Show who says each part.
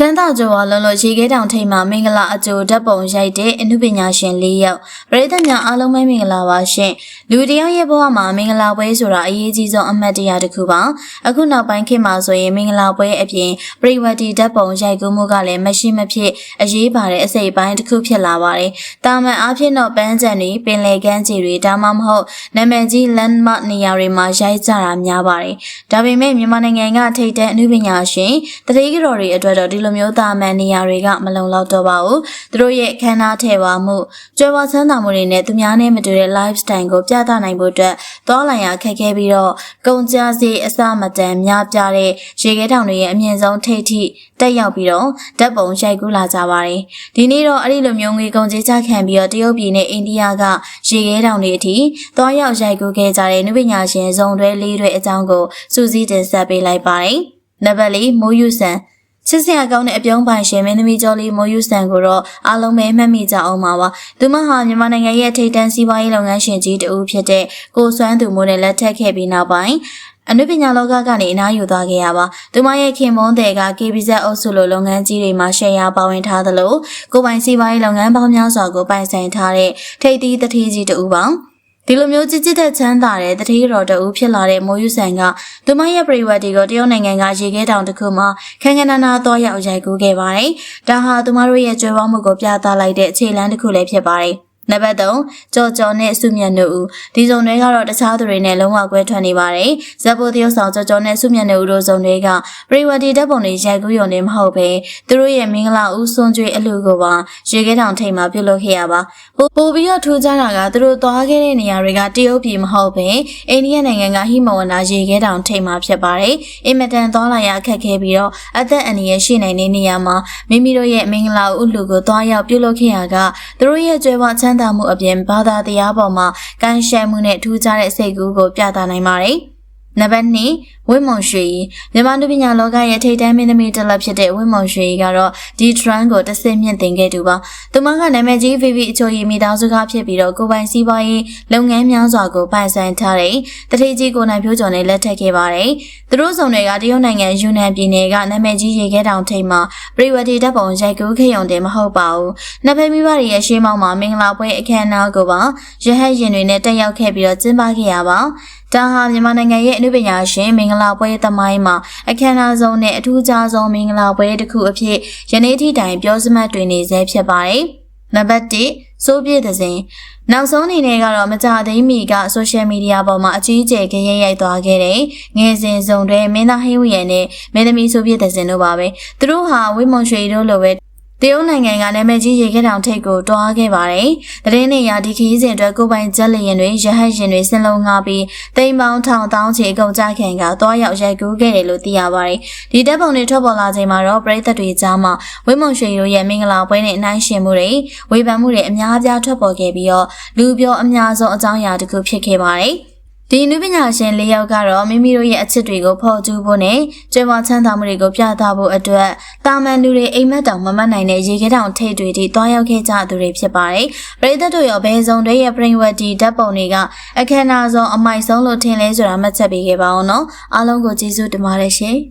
Speaker 1: ချမ်းသာကြွယ်ဝလုံးလို့ရေခဲတောင်ထိပ်မှာမင်္ဂလာအကျိုးဓာတ်ပုံရိုက်တဲ့အမှုပညာရှင်၄ယောက်ပရိသတ်များအားလုံးပဲမင်္ဂလာပါရှင်လူတစ်ယောက်ရဲ့ဘဝမှာမင်္ဂလာပွဲဆိုတာအရေးကြီးဆုံးအမှတ်တရတစ်ခုပါအခုနောက်ပိုင်းခေတ်မှာဆိုရင်မင်္ဂလာပွဲအပြင်ပရိဝတ်တီဓာတ်ပုံရိုက်ကူးမှုကလည်းမရှိမဖြစ်အရေးပါတဲ့အစိတ်အပိုင်းတစ်ခုဖြစ်လာပါတယ်တာမန်အားဖြင့်တော့ပန်းချံတွေပင်လယ်ကမ်းခြေတွေဒါမှမဟုတ်နာမည်ကြီး landmark နေရာတွေမှာရိုက်ကြတာများပါတယ်ဒါပေမဲ့မြန်မာနိုင်ငံကထိပ်တန်းအမှုပညာရှင်တတိကတော်တွေအတွက်တော့ဒီလိုမျိုးတာမန်နေရာတွေကမလုံလောက်တော့ပါဘူးသူတို့ရဲ့ခန္ဓာထဲပါမှုကြွယ်ဝချမ်းသာမှုတွေနဲ့သူများနဲ့မတူတဲ့ lifestyle ကိုပြသနိုင်ဖို့အတွက်တောလိုက်ရခက်ခဲပြီးတော့ကုန်ကြစေအစမတန်များပြားတဲ့ရေခဲတောင်တွေရဲ့အမြင့်ဆုံးထိပ်ထိတက်ရောက်ပြီးတော့ဓာတ်ပုံရိုက်ကူးလာကြပါတယ်ဒီနေ့တော့အဲ့ဒီလိုမျိုးငွေကုန်ကြေးချခံပြီးတော့တရုတ်ပြည်နဲ့အိန္ဒိယကရေခဲတောင်တွေအထိတောရောက်ရိုက်ကူးခဲ့ကြတဲ့နုပညာရှင်ဇုံတွဲလေးတွေအကြောင်းကိုစူးစီးတင်ဆက်ပေးလိုက်ပါတယ်နံပါတ်၄မိုးယူဆန် ချစ်စရာကောင်းတဲ့အပြုံးပိုင်ရှင်မင်းသမီးကျော်လေးမိုးယူဆန်ကိုတော့အားလုံးပဲမှတ်မိကြအောင်ပါပါ။သူမဟာမြန်မာနိုင်ငံရဲ့ထိပ်တန်းစီးပွားရေးလုပ်ငန်းရှင်ကြီးတဦးဖြစ်တဲ့ကိုစွမ်းသူမိုးနဲ့လက်ထပ်ခဲ့ပြီးနောက်ပိုင်းအနုပညာလောကကနေအနားယူသွားခဲ့ရပါ။သူမရဲ့ခင်မွန်းတဲ့က KBZ အုပ်စုလိုလုပ်ငန်းကြီးတွေမှာရှယ်ယာပါဝင်ထားသလိုကိုပိုင်စီးပွားရေးလုပ်ငန်းပေါင်းများစွာကိုပိုင်ဆိုင်ထားတဲ့ထိပ်သီးတထေးကြီးတဦးပါ။ ဒီလိုမျိုးကြစ်ကြစ်တဲ့ချမ်းသာတဲ့တတိတော်တအူးဖြစ်လာတဲ့မိုးယူဆန်ကသူမရဲ့ပရိဝတ်တွေကိုတရုတ်နိုင်ငံကရေခဲတောင်တစ်ခုမှာခန်းခန်းနာနာတော့ရောက်ရိုက်ကူးခဲ့ပါတယ်။ဒါဟာသူမတို့ရဲ့ကြွယ်ဝမှုကိုပြသလိုက်တဲ့အခြေလမ်းတစ်ခုလည်းဖြစ်ပါတယ်။ နံပါတ်3ကြော်ကြော်နဲ့စုမြတ်တို့ဦးဒီဇုံတွေကတော့တခြားသူတွေနဲ့လုံးဝကွဲထွက်နေပါတယ်ဇက်ပိုတရုတ်ဆောင်ကြော်ကြော်နဲ့စုမြတ်တို့ဦးတို့ဇုံတွေကပရိဝတီဓာတ်ပုံတွေရိုက်ကူးရုံနဲ့မဟုတ်ပဲသူတို့ရဲ့မင်္ဂလာဦးစွန်ကျွေးအလှကိုပါရေခဲတောင်ထိပ်မှာပြုလုပ်ခဲ့ရပါပို့ပြီးတော့ထူးခြားတာကသူတို့သွားခဲ့တဲ့နေရာတွေကတရုတ်ပြည်မဟုတ်ပဲအိန္ဒိယနိုင်ငံကဟိမဝန္တာရေခဲတောင်ထိပ်မှာဖြစ်ပါတယ်အင်မတန်သွားလာရအခက်ခဲပြီးတော့အသက်အန္တရာယ်ရှိနိုင်တဲ့နေရာမှာမိမိတို့ရဲ့မင်္ဂလာဦးလှကိုသွားရောက်ပြုလုပ်ခဲ့ရကသူတို့ရဲ့ကျွဲဝချမ်းသာမှုအပြင်ဘာသာတရားပေါ်မှာကန့်ရှက်မှုနဲ့ထူးခြားတဲ့စိတ်ကူးကိုပြသနိုင်ပါတယ်။ နံပါတ်2ဝင်းမုံရွှေမြန်မာလူပညာလောကရဲ့ထိပ်တန်းမင်းသမီးတစ်လက်ဖြစ်တဲ့ဝင်းမုံရွှေကတော့ဒီ trend ကိုတစ်ဆင့်မြင့်တင်ခဲ့သူပါ။သူမကနာမည်ကြီး VV အချိုရည်မိသားစုကဖြစ်ပြီးတော့ကိုပိုင်စီးပွားရေးလုပ်ငန်းများစွာကိုပိုင်ဆိုင်ထားတဲ့တထေးကြီးကိုနိုင်ဖြိုးကျော်နဲ့လက်ထပ်ခဲ့ပါတယ်။သူတို့ဆောင်တွေကတရုတ်နိုင်ငံယူနန်ပြည်နယ်ကနာမည်ကြီးရေခဲတောင်ထိပ်မှာပရိဝတီတပ်ပုံရိုက်ကူးခဲ့ရုံတည်းမဟုတ်ပါဘူး။နှစ်ဖက်မိဘတွေရဲ့ရှေးမောင်းမှာမင်္ဂလာပွဲအခမ်းအနားကိုပါရဟတ်ရင်တွေနဲ့တက်ရောက်ခဲ့ပြီးတော့ကျင်းပခဲ့ရပါ။ဒါဟာမြန်မာနိုင်ငံရဲ့အနုပညာရှင်မင်္ဂလာပွဲသမိုင်းမှာအခမ်းအနားဆုံးနဲ့အထူးခြားဆုံးမင်္ဂလာပွဲတစ်ခုအဖြစ်ယနေ့ထိတိုင်ပြောစမှတ်တွင်နေဆဲဖြစ်ပါတယ်။နံပါတ်1စိုးပြည့်တဲ့စဉ်နောက်ဆုံးအနေနဲ့ကတော့မကြသေးမီကဆိုရှယ်မီဒီယာပေါ်မှာအကြီးအကျယ်ခရဲရိုက်သွားခဲ့တဲ့ငယ်စဉ်စုံတွေမင်းသားဟိဝရန်နဲ့မင်းသမီးဆိုပြည့်တဲ့စဉ်တို့ပါပဲသူတို့ဟာဝိမုံရွှေတို့လိုပဲ တရုတ်နိုင်ငံကနာမည်ကြီးရေခဲတောင်ထိပ်ကိုတွားခဲ့ပါတယ်။တရင်နေရာဒီခရီးစဉ်အတွက်ကိုပိုင်ချက်လျင်တွေရဟတ်ရင်တွေဆင်းလုံးငှားပြီးတိမ်ပေါင်းထောင်တောင်းချေအကုန်ကြခံကတွားရောက်ရိုက်ကူးခဲ့တယ်လို့သိရပါတယ်။ဒီတပ်ပုံတွေထွက်ပေါ်လာချိန်မှာတော့ပရိသတ်တွေကြားမှာဝိမုံရွှေတို့ရဲ့မင်္ဂလာပွဲနဲ့အနိုင်ရှင်မှုတွေဝေဖန်မှုတွေအများအပြားထွက်ပေါ်ခဲ့ပြီးတော့လူပြောအများဆုံးအကြောင်းအရာတစ်ခုဖြစ်ခဲ့ပါတယ်။ ဒီနုပညာရှင်လေးယောက်ကတော့မိမိတို့ရဲ့အချစ်တွေကိုဖော်ကျူးဖို့နဲ့ကျွမ်းမချမ်းသာမှုတွေကိုပြသဖို့အတွက်တာမန်လူတွေအိမ်မက်တောင်မမတ်နိုင်တဲ့ရေခဲတောင်ထိတ်တွေထိတွားရောက်ခဲ့ကြသူတွေဖြစ်ပါတယ်။ပရိသတ်တို့ရောဘယ်စုံတွေရဲ့ပြင်ဝတ်ဒီဓာတ်ပုံတွေကအခမ်းအနားဆုံးအမိုက်ဆုံးလို့ထင်လဲဆိုတာမှတ်ချက်ပေးခဲ့ပါအောင်နော်။အားလုံးကိုကျေးဇူးတင်ပါတယ်ရှင်။